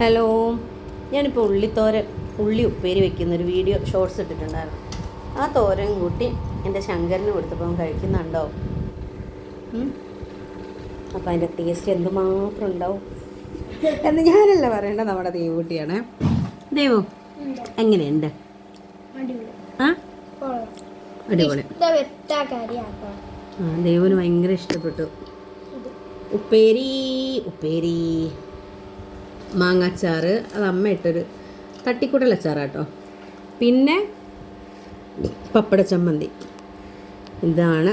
Hello. ഞാനിപ്പോൾ ഉള്ളിത്തോരൻ ഉള്ളി ഉപ്പേരി വെക്കുന്ന ഒരു വീഡിയോ ഷോർട്സ് ഇട്ടിട്ടുണ്ടായിരുന്നു. ആ തോരൻ കൂട്ടി എന്റെ ശങ്കരന് കൊടുത്തപ്പം കഴിക്കുന്നുണ്ടോ? അപ്പം അതിന്റെ ടേസ്റ്റ് എന്തുമാത്രം ഉണ്ടാവും? എന്ന് ഞാനല്ല പറയേണ്ട നമ്മുടെ ദേവൂട്ടിയാണ് ദേവു എങ്ങനെയുണ്ട്? ആ? അടിപൊളി. ആ ദേവുന് ഭയങ്കര ഇഷ്ടപ്പെട്ടു. ഉപ്പേരി ഉപ്പേരി. മാങ്ങാച്ചാറ് അത് അമ്മ ഇട്ടൊരു തട്ടിക്കുടൽ കേട്ടോ പിന്നെ പപ്പട ചമ്മന്തി. ഇതാണ്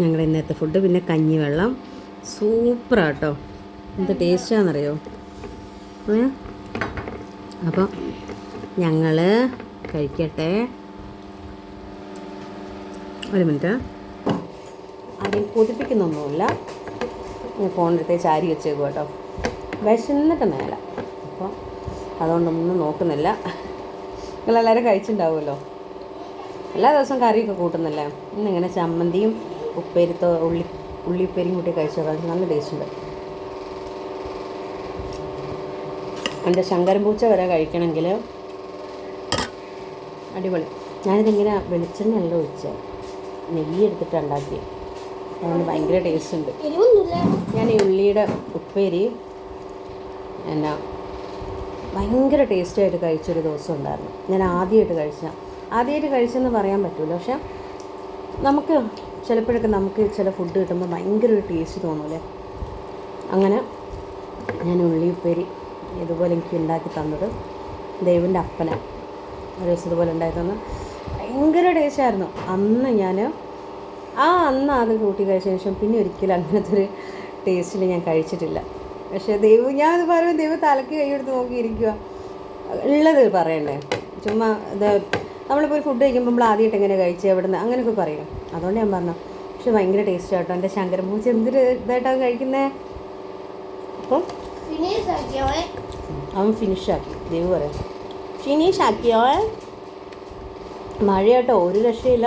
ഞങ്ങളുടെ ഇന്നത്തെ ഫുഡ് പിന്നെ കഞ്ഞിവെള്ളം. സൂപ്പറാട്ടോ എന്ത് ടേസ്റ്റാണെന്നറിയോ അപ്പോൾ ഞങ്ങൾ കഴിക്കട്ടെ. ഒരു മിനിറ്റ്. ആരെയും കൊതിപ്പിക്കുന്നൊന്നുമില്ല ഞാൻ ഫോണിലെടുത്ത് ചാരി വെച്ചേക്കും കേട്ടോ വിശന്നിട്ട് മേല. അപ്പോൾ അതുകൊണ്ടൊന്നും നോക്കുന്നില്ല. നിങ്ങളെല്ലാവരും കഴിച്ചിട്ടുണ്ടാവുമല്ലോ എല്ലാ ദിവസവും കറിയൊക്കെ കൂട്ടുന്നില്ലേ? ഇന്നിങ്ങനെ ചമ്മന്തിയും ഉപ്പേരിത്തോ ഉള്ളി ഉള്ളിപ്പേരിയും കൂട്ടി കഴിച്ചോ നല്ല ടേസ്റ്റ് ഉണ്ട്. എന്റെ ശങ്കരൻ പൂച്ച വരെ കഴിക്കണമെങ്കിൽ അടിപൊളി. ഞാനിതിങ്ങനെ വെളിച്ചെണ്ണയല്ല ഒഴിച്ചത് നെയ്യ് എടുത്തിട്ട് ഉണ്ടാക്കി അതുകൊണ്ട് ഭയങ്കര ടേസ്റ്റ് ഉണ്ട്. ഞാൻ ഈ ഉള്ളിയുടെ ഉപ്പേരി എന്നാ ഭയങ്കര ടേസ്റ്റായിട്ട് കഴിച്ചൊരു ദിവസം ഉണ്ടായിരുന്നു. ഞാൻ ആദ്യമായിട്ട് കഴിച്ച. ആദ്യമായിട്ട് കഴിച്ചെന്ന് പറയാൻ പറ്റില്ല പക്ഷെ നമുക്ക് ചിലപ്പോഴൊക്കെ നമുക്ക് ചില ഫുഡ് കിട്ടുമ്പോൾ ഭയങ്കര ഒരു ടേസ്റ്റ് തോന്നൂലേ? അങ്ങനെ ഞാൻ ഉള്ളിപ്പേരി ഇതുപോലെ എനിക്ക് ഉണ്ടാക്കി തന്നത് ദൈവന്റെ അപ്പന. ഒരു ദിവസം ഇതുപോലെ ഉണ്ടാക്കി തന്നു. ഭയങ്കര ടേസ്റ്റായിരുന്നു അന്ന് ഞാൻ ആ അന്ന് അത് കൂട്ടി കഴിച്ചതിന് ശേഷം പിന്നെ ഒരിക്കലും അങ്ങനത്തെ ഒരു ടേസ്റ്റിൽ ഞാൻ കഴിച്ചിട്ടില്ല. പക്ഷേ ദൈവം ഞാൻ അത് പറയുമ്പോൾ ദൈവം തലക്ക് കൈയെടുത്ത് നോക്കിയിരിക്കുക ഉള്ളത് പറയണ്ടേ? ചുമ്മാ ഇത് നമ്മളിപ്പോൾ ഒരു ഫുഡ് കഴിക്കുമ്പോൾ നമ്മൾ ആദ്യമായിട്ട് എങ്ങനെ കഴിച്ച് എവിടെ നിന്ന് അങ്ങനെയൊക്കെ പറയും. അതുകൊണ്ട് ഞാൻ പറഞ്ഞു പക്ഷെ ഭയങ്കര ടേസ്റ്റ് ആട്ടോ. എന്റെ ശങ്കരമൂച്ച എന്തൊരു ഇതായിട്ടാണ് കഴിക്കുന്നത് അപ്പം അവൻ ഫിനിഷാക്കി. ദൈവം പറയാം. ഫിനിഷ് ആക്കിയോ മഴയാട്ടോ ഒരു രക്ഷയില്ല.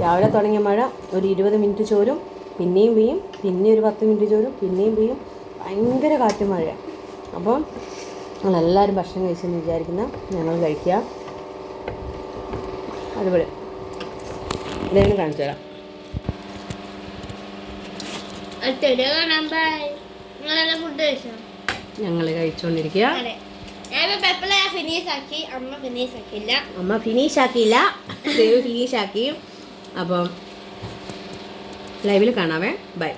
രാവിലെ തുടങ്ങിയ മഴ ഒരു ഇരുപത് മിനിറ്റ് ചോരും പിന്നെയും പെയ്യും പിന്നെ ഒരു പത്ത് മിനിറ്റ് ചോരും പിന്നെയും പെയ്യും. ഭയങ്കര കാറ്റും മഴ. അപ്പം ഞങ്ങളെല്ലാവരും ഭക്ഷണം കഴിച്ചെന്ന് വിചാരിക്കുന്ന ഞങ്ങൾ കഴിക്കുക. അതുപോലെ ഇതേന്ന് കാണിച്ചു തരാം. ഞങ്ങൾ കഴിച്ചോണ്ടിരിക്കുക. അമ്മ ഫിനിഷ് ആക്കിയില്ല. അമ്മ ഫിനിഷ് ആക്കിയും ദൈവം ഫിനിഷ് ആക്കി. അപ്പം ലൈവിൽ കാണാവേ. ബൈ